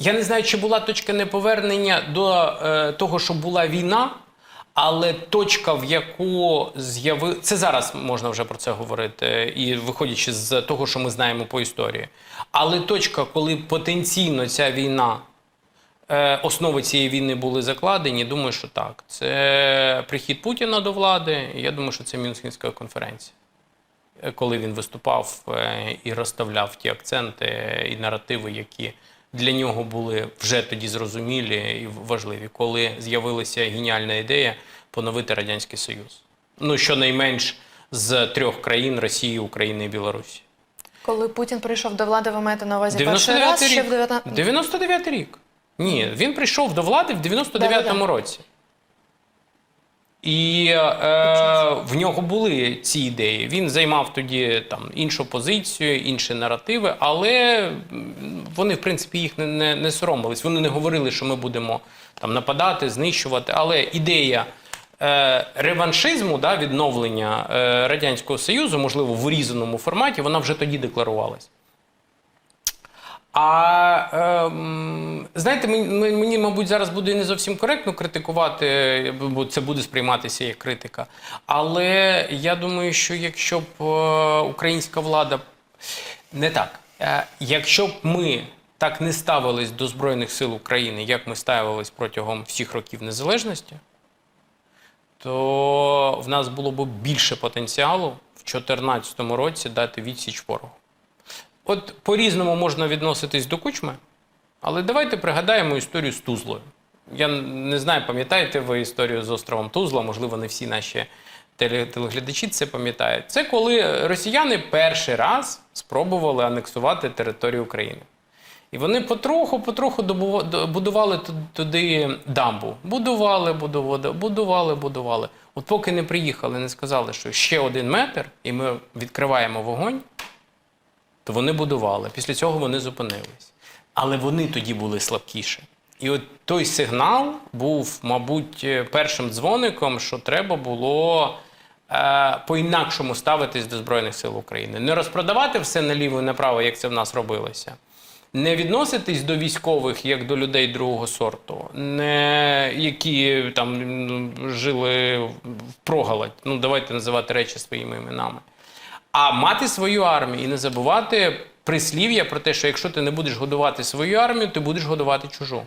Я не знаю, чи була точка неповернення до е, того, що була війна, але точка, в яку з'яви... Це зараз можна вже про це говорити, і виходячи з того, що ми знаємо по історії. Але точка, коли потенційно ця війна, е, основи цієї війни були закладені, думаю, що так. Це прихід Путіна до влади, і я думаю, що це Мюнхенська конференція. Е, Коли він виступав е, і розставляв ті акценти і наративи, які для нього були вже тоді зрозумілі і важливі, коли з'явилася геніальна ідея поновити Радянський Союз. Ну, щонайменш з трьох країн Росії, України і Білорусі. Коли Путін прийшов до влади, ви маєте на увазі перший раз рік. ще в рік. 19... 99 рік. Ні, він прийшов до влади в 99-му році. І е, в нього були ці ідеї. Він займав тоді там іншу позицію, інші наративи, але вони, в принципі, їх не, не, не соромились. Вони не говорили, що ми будемо там нападати, знищувати. Але ідея е, реваншизму, да, відновлення е, Радянського Союзу, можливо, в урізаному форматі, вона вже тоді декларувалась. А ем, знаєте, мені, мені, мабуть, зараз буде не зовсім коректно критикувати, бо це буде сприйматися як критика. Але я думаю, що якщо б е, українська влада не так, Е, якщо б ми так не ставились до Збройних сил України, як ми ставились протягом всіх років незалежності, то в нас було б більше потенціалу в 2014 році дати відсіч ворогу. От по-різному можна відноситись до кучми, але давайте пригадаємо історію з Тузлою. Я не знаю, пам'ятаєте ви історію з островом Тузла, можливо, не всі наші телеглядачі це пам'ятають. Це коли росіяни перший раз спробували анексувати територію України. І вони потроху-потроху будували туди дамбу. Будували, будували, будували, будували. От поки не приїхали, не сказали, що ще один метр, і ми відкриваємо вогонь, то вони будували. Після цього вони зупинились. Але вони тоді були слабкіші. І от той сигнал був, мабуть, е, першим дзвоником, що треба було е, по-інакшому ставитись до Збройних сил України. Не розпродавати все наліво і направо, як це в нас робилося. Не відноситись до військових як до людей другого сорту, не які там ну, жили в прогалать. Ну давайте називати речі своїми іменами а мати свою армію і не забувати прислів'я про те, що якщо ти не будеш годувати свою армію, ти будеш годувати чужу.